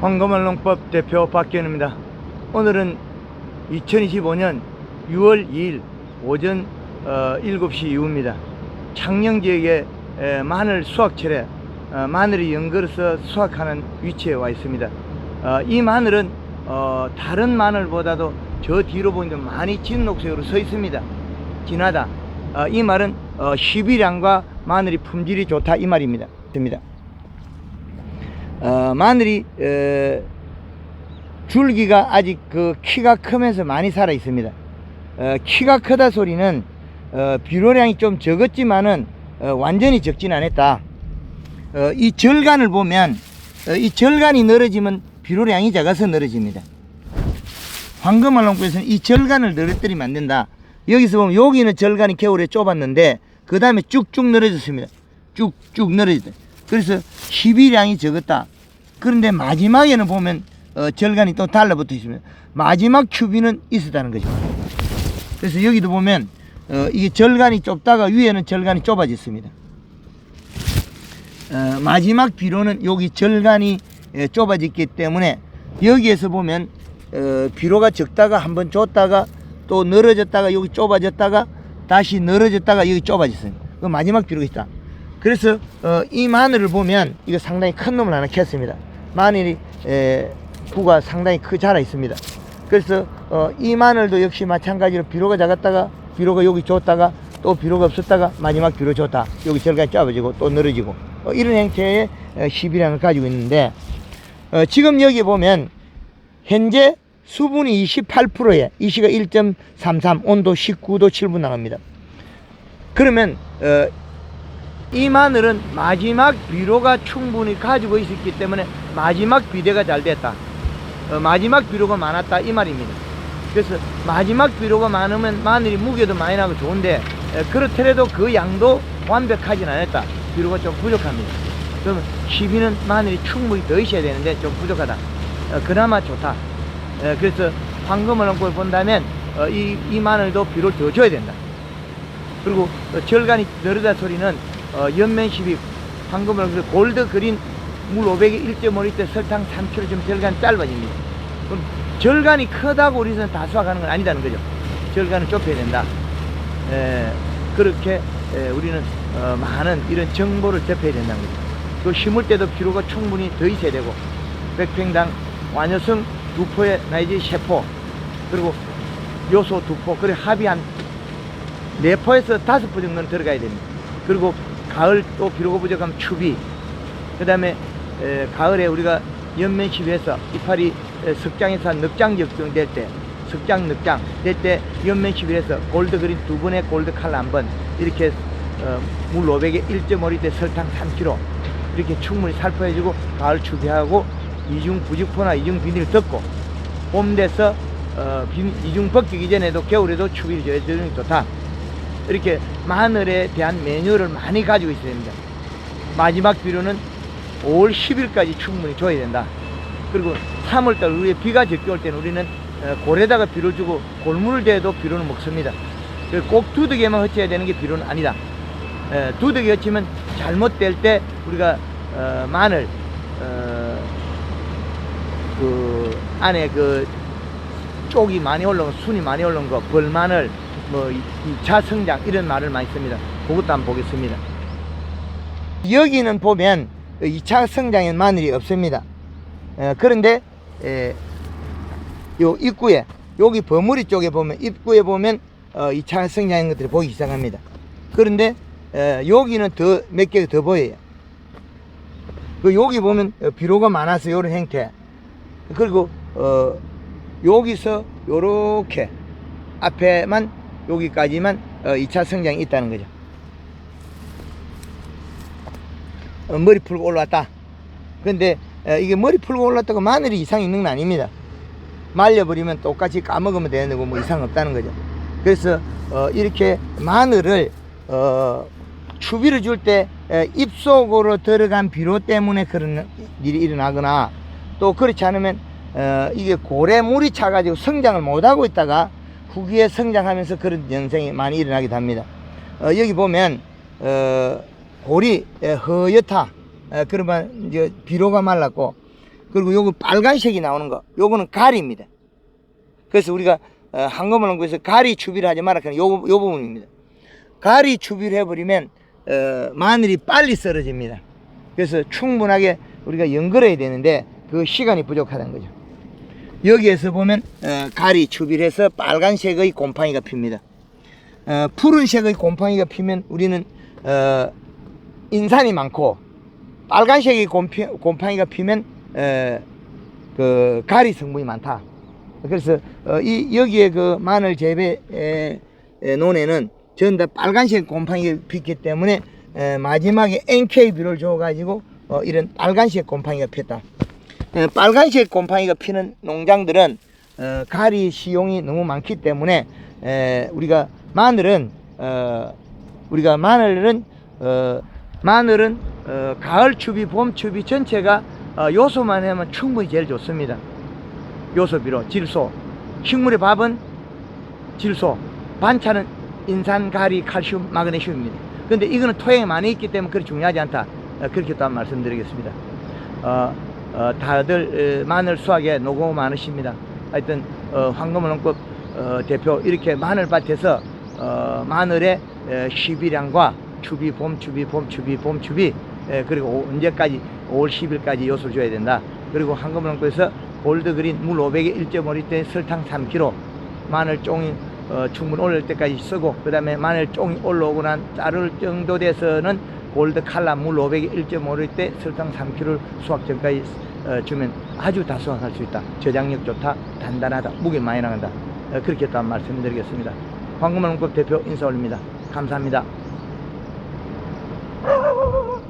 황금알농법 대표 박기현입니다. 오늘은 2025년 6월 2일 오전 어, 7시 이후입니다. 창녕 지역에 에, 마늘 수확철에 어, 마늘이 연걸어서 수확하는 위치에 와 있습니다. 어, 이 마늘은 어, 다른 마늘보다도 저 뒤로 보니까 많이 진 녹색으로 서 있습니다. 진하다. 어, 이 말은 어, 12량과 마늘이 품질이 좋다 이 말입니다. 됩니다. 어, 마늘이 어, 줄기가 아직 그 키가 크면서 많이 살아 있습니다. 어, 키가 크다 소리는 어, 비료량이 좀 적었지만은 어, 완전히 적진 않았다. 어, 이 절간을 보면 어, 이 절간이 늘어지면 비료량이 작아서 늘어집니다. 황금알롱구에서는 이 절간을 늘어뜨리면 안 된다. 여기서 보면 여기는 절간이 겨울에 좁았는데 그 다음에 쭉쭉 늘어졌습니다. 쭉쭉 늘어졌다. 그래서 희비량이 적었다. 그런데 마지막에는 보면 어, 절간이 또 달라붙어 있습니다. 마지막 큐비는 있었다는 거죠. 그래서 여기도 보면 어, 이게 절간이 좁다가 위에는 절간이 좁아졌습니다. 어, 마지막 비료는 여기 절간이 에, 좁아졌기 때문에 여기에서 보면 어, 비료가 적다가 한번 줬다가 또 늘어졌다가 여기 좁아졌다가 다시 늘어졌다가 여기 좁아졌습니다. 그 마지막 비료가 있다. 그래서 어, 이 마늘을 보면 이거 상당히 큰 놈을 하나 켰습니다. 마늘이 에, 부가 상당히 크 자라 있습니다. 그래서 어, 이 마늘도 역시 마찬가지로 비료가 작았다가 비료가 여기 줬다가 또 비료가 없었다가 마지막 비료 줬다 여기 절간이 좁아지고 또 늘어지고 어, 이런 형태의 어, 시비량을 가지고 있는데 어, 지금 여기 보면 현재 수분이 28%에 이시가 1.33 온도 19도 7분 나갑니다. 그러면 어, 이 마늘은 마지막 비료가 충분히 가지고 있었기 때문에 마지막 비대가 잘 됐다. 어, 마지막 비료가 많았다 이 말입니다. 그래서 마지막 비료가 많으면 마늘이 무게도 많이 나고 좋은데 에, 그렇더라도 그 양도 완벽하진 않았다. 비료가 좀 부족합니다. 그러면 시비는 마늘이 충분히 더 있어야 되는데 좀 부족하다. 어, 그나마 좋다. 에, 그래서 황금을 얹고 본다면 어, 이, 이 마늘도 비료를 더 줘야 된다. 그리고 어, 절간이 늘어다 소리는 어, 연면 12 황금을 그 골드 그린 물 500에 1.5리터 설탕 3kg 좀 절간 짧아집니다. 그럼 절간이 크다고 우리는 다 수확하는 건 아니다는 거죠. 절간을 좁혀야 된다. 에, 그렇게 에, 우리는 어, 많은 이런 정보를 접해야 된다는 거죠. 또 심을 때도 비료가 충분히 더 있어야 되고 백평당 완효성 두 포에 내지 세 포, 그리고 요소 두 포, 그래 합이 한네 포에서 다섯 포 정도는 들어가야 됩니다. 그리고 가을 또 비료가 부족하면 추비, 그 다음에 가을에 우리가 연면 시비해서 이파리 에, 석장에서 한 넉장 적정 될 때, 석장 넉장 될 때 연면 시비해서 골드 그린 두 번에 골드 칼라 한 번, 이렇게 어, 물 500에 1.5리터 설탕 3kg 이렇게 충분히 살포해주고 가을 추비하고 이중 부직포나 이중 비닐 덮고 봄 돼서 어, 비- 이중 벗기기 전에도 겨울에도 추비를 줘주는 게 좋다. 이렇게 마늘에 대한 메뉴를 많이 가지고 있어야 됩니다. 마지막 비료는 5월 10일까지 충분히 줘야 된다. 그리고 3월달 우리 비가 적게 올 때는 우리는 어, 골에다가 비료 주고 골물을 대도 비료는 먹습니다. 그꼭 두둑에만 헛쳐야 되는 게 비료는 아니다. 에, 두둑에 헛치면 잘못될 때 우리가 어, 마늘 어, 그 안에 그 쪽이 많이 올라온 순이 많이 올라온 거 벌마늘 뭐 2차 성장 이런 말을 많이 씁니다. 그것도 한번 보겠습니다. 여기는 보면 2차 성장엔 마늘이 없습니다. 에, 그런데 에, 요 입구에 여기 버무리 쪽에 보면 입구에 보면 어, 2차 성장인 것들이 보기 시작합니다. 그런데 에, 여기는 더 몇 개가 더 보여요. 그 여기 보면 어, 비료가 많아서 이런 형태. 그리고 어, 여기서 요렇게 앞에만 여기까지만 어, 2차 성장이 있다는 거죠. 어, 머리 풀고 올라왔다. 근데 에, 이게 머리 풀고 올랐다고 마늘이 이상 있는 건 아닙니다. 말려버리면 똑같이 까먹으면 되는 거고 뭐 이상 없다는 거죠. 그래서 어, 이렇게 마늘을 어, 추비를 줄 때 입속으로 들어간 비료 때문에 그런 일이 일어나거나 또 그렇지 않으면 어, 이게 고래 물이 차가지고 성장을 못하고 있다가 후기에 성장하면서 그런 현상이 많이 일어나기도 합니다. 어, 여기 보면 어, 골이 에, 허옇다. 에, 그러면 이제 비료가 말랐고 그리고 요거 빨간색이 나오는 거 요거는 가리입니다. 그래서 우리가 어, 한꺼번에 연구에서 가리 추비를 하지 마라. 그냥 요, 요 부분입니다. 가리 추비를 해버리면 어, 마늘이 빨리 썰어집니다. 그래서 충분하게 우리가 연결해야 되는데 그 시간이 부족하다는 거죠. 여기에서 보면 어, 가리 추비를 해서 빨간색의 곰팡이가 핍니다. 어, 푸른색의 곰팡이가 피면 우리는 어, 인산이 많고 빨간색의 곰피, 곰팡이가 피면 에, 그 가리 성분이 많다. 그래서 어, 이 여기에 그 마늘 재배 에, 에, 논에는 전부 다 빨간색 곰팡이가 피기 때문에 에, 마지막에 NK비를 줘가지고 어, 이런 빨간색 곰팡이가 폈다. 에, 빨간색 곰팡이가 피는 농장들은 어, 가리 시용이 너무 많기 때문에 에, 우리가 마늘은 어, 우리가 마늘은 어, 마늘은 어, 가을 추비, 봄 추비 전체가 어, 요소만 하면 충분히 제일 좋습니다. 요소 비로 질소, 식물의 밥은 질소, 반찬은 인산, 가리, 칼슘, 마그네슘입니다. 근데 이거는 토양에 많이 있기 때문에 그렇게 중요하지 않다. 어, 그렇게 또 한번 말씀드리겠습니다. 어, 어, 다들 어, 마늘 수확에 노고 많으십니다. 하여튼 어, 황금원농법 어, 대표 이렇게 마늘밭에서 어, 마늘의 에, 시비량과 추비, 봄 추비, 봄 추비, 봄 추비 에, 그리고 오- 언제까지 5월 10일까지 요소를 줘야 된다. 그리고 황금원농법에서 골드그린 물 500에 1.5리터에 설탕 3kg 마늘 종이 어, 충분 올릴 때까지 쓰고 그 다음에 마늘 종이 올라오고 난 자를 정도 돼서는 골드 칼라 물 500에 1.5리터에 설탕 3kg를 수확 전까지 어, 주면 아주 다 수확할 수 있다. 저장력 좋다. 단단하다. 무게 많이 나간다. 어, 그렇게 또한 말씀드리겠습니다. 황금원농법 대표 인사 올립니다. 감사합니다.